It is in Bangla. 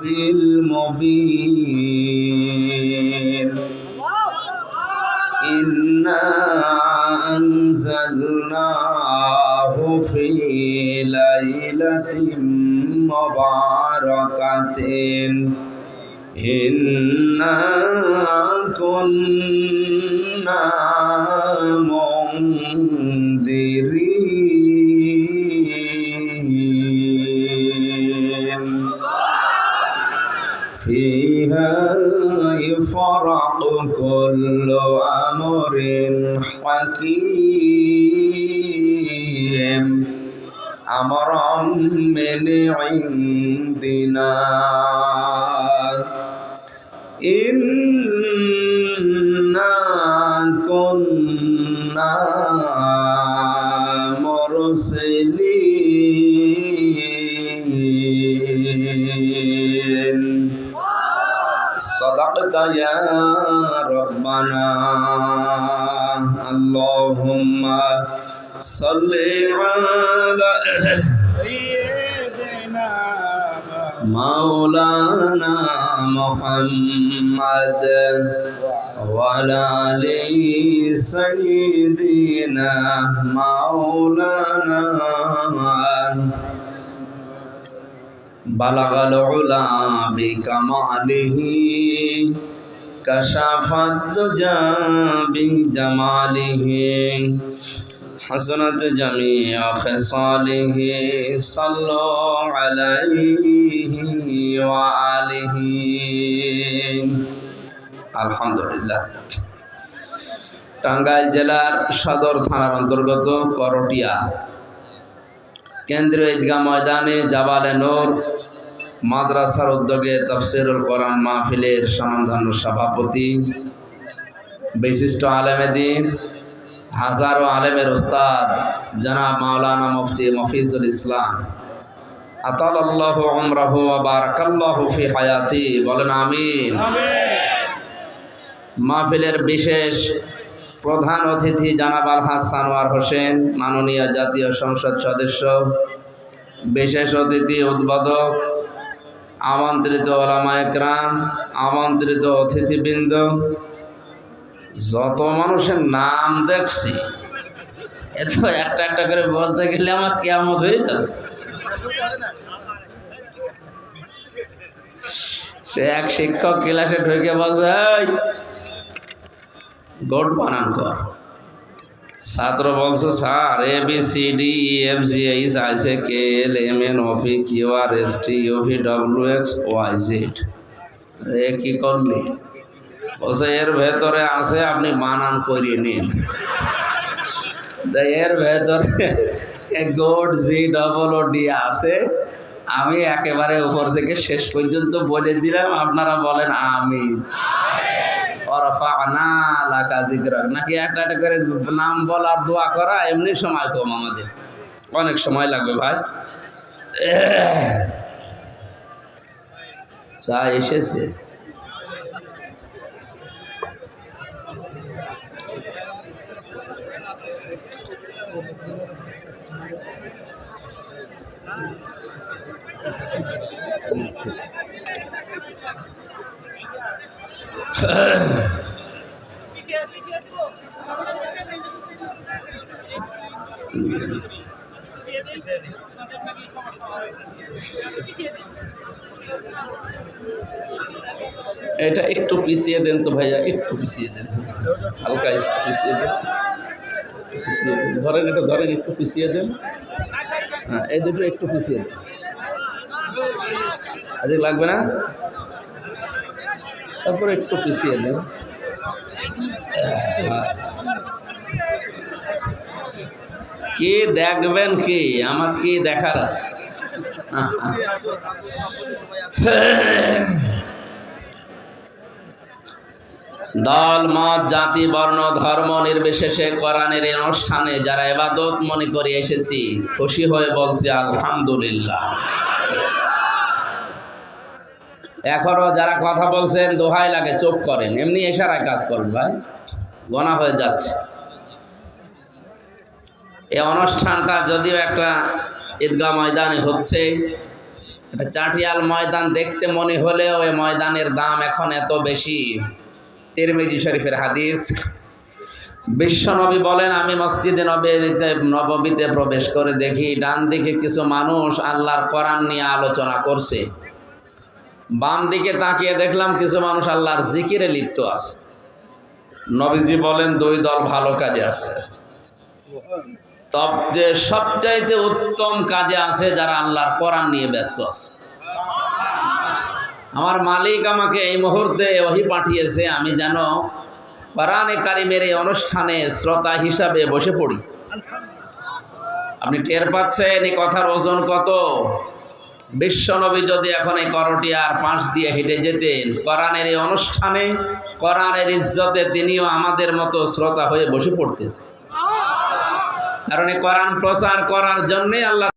المبين إنا أنزلناه في ليلة مباركة إنا كنا منذرين يفرق كل أمر حكيم أمرا من عندنا إنا كنا مرسلين صدقت يا ربنا. اللهم صل على مولانا محمد وعلى سيدنا مولانا بلغ العلا بكماله كشف الدجى بجماله حسنت جميع خصاله صلوا عليه وآله الحمد لله টাঙ্গাইল জেলার সদর থানার অন্তর্গত করটিয়া কেন্দ্রীয় ঈদগাহ ময়দানে জাবালে নূর মাদ্রাসার উদ্যোগে তফসিরুল কোরআন মাহফিলের সমাধান সভাপতি বিশিষ্ট আলেমেদিন হাজারো আলেমের ওস্তাদ জনাব মাওলানা মুফতি মফিজুল ইসলাম। আতাল্লাহ আমরাহু বারাকাল্লাহু ফি হায়াতি বলেন আমিন। মাহফিলের বিশেষ প্রধান অতিথি জানাব আলহাজ সানোয়ার হোসেন মাননীয় জাতীয় সংসদ সদস্য বিশেষ অতিথি উদ্বোধক আমন্ত্রিত ওলামা একরাম আমন্ত্রিত অতিথিবৃন্দ যত মানুষের নাম দেখছি এত একটা একটা করে বলতে গেলে আমার কেমন হয়ে যাবে। সে এক শিক্ষক ক্লাসে ঢুকে বলছে "এই, গোট বানান কর। ছাত্র বলছে, sir A B C D E F G H I J K L M N O P Q R S T U V W X Y Z এ কি করলি? বলছে, এর ভেতরে আছে, আপনি বানান করিয়ে নিন। এর ভেতরে গোড জি ডবল ও ডি আছে। আমি একেবারে উপর থেকে শেষ পর্যন্ত বলে দিলাম, আপনারা বলেন আমি। নাকি একটা একটা করে নাম বলার দোয়া করা, এমনি সময় কম আমাদের। অনেক সময় লাগবে ভাই। চা এসেছে। এটা একটু পিছিয়ে দেন তো ভাইয়া, একটু পিছিয়ে দেন। হালকা একটু পিছিয়ে দেন। পিছিয়ে দেন। ধরেন এটা, ধরেন একটু পিছিয়ে দেন। হ্যাঁ এই দুটো একটু পিছিয়ে দেন। আজকে লাগবে না? তারপর একটু পিছিয়ে হ্যাঁ। কে দেখবেন কি আমার কি দেখার আছে। দল, মত, জাতি, বর্ণ, ধর্ম নির্বিশেষে কোরআনের এই অনুষ্ঠানে যারা এবাদত মনে করে এসেছি, খুশি হয়ে বলছি, আলহামদুলিল্লাহ এখনও যারা কথা বলছেন, দোহাই লাগে চোখ করেন। এমনি এশারায় কাজ করেন ভাই। গোনা হয়ে যাচ্ছে। এই অনুষ্ঠানটা যদিও একটা ঈদগাহ ময়দানে হচ্ছে এটা চাটিয়াল ময়দান দেখতে মনে হলেও ওই ময়দানের দাম এখন এত বেশি। তিরমিজি শরীফের হাদিস বিশ্বনবী বলেন, আমি মসজিদে নবীতে, নববীতে প্রবেশ করে দেখি, ডান দিকে কিছু মানুষ আল্লাহর কোরআন নিয়ে আলোচনা করছে। বাম দিকে তাকিয়ে দেখলাম কিছু মানুষ আল্লাহর জিকিরে লিপ্ত আছে। নবীজি বলেন, দুই দল ভালো কাজে আছে। তবে সবচাইতে উত্তম কাজে আছে যারা আল্লাহর কোরআন নিয়ে ব্যস্ত আছে। আমার মালিক আমাকে এই মুহূর্তে ওহি পাঠিয়েছে, আমি যেন কোরআনে কারিমের এই অনুষ্ঠানে শ্রোতা হিসাবে বসে পড়ি। আপনি টের পাচ্ছেন এই কথার ওজন কত? বিশ্বনবী যদি এখন এই করটিয়ার পাশ দিয়ে হেঁটে যেতেন, কোরআনের এই অনুষ্ঠানে, কোরআনের ইজ্জতে তিনিও আমাদের মতো শ্রোতা হয়ে বসে পড়তেন। কারণ এই কোরআন প্রচার করার জন্যে আল্লাহ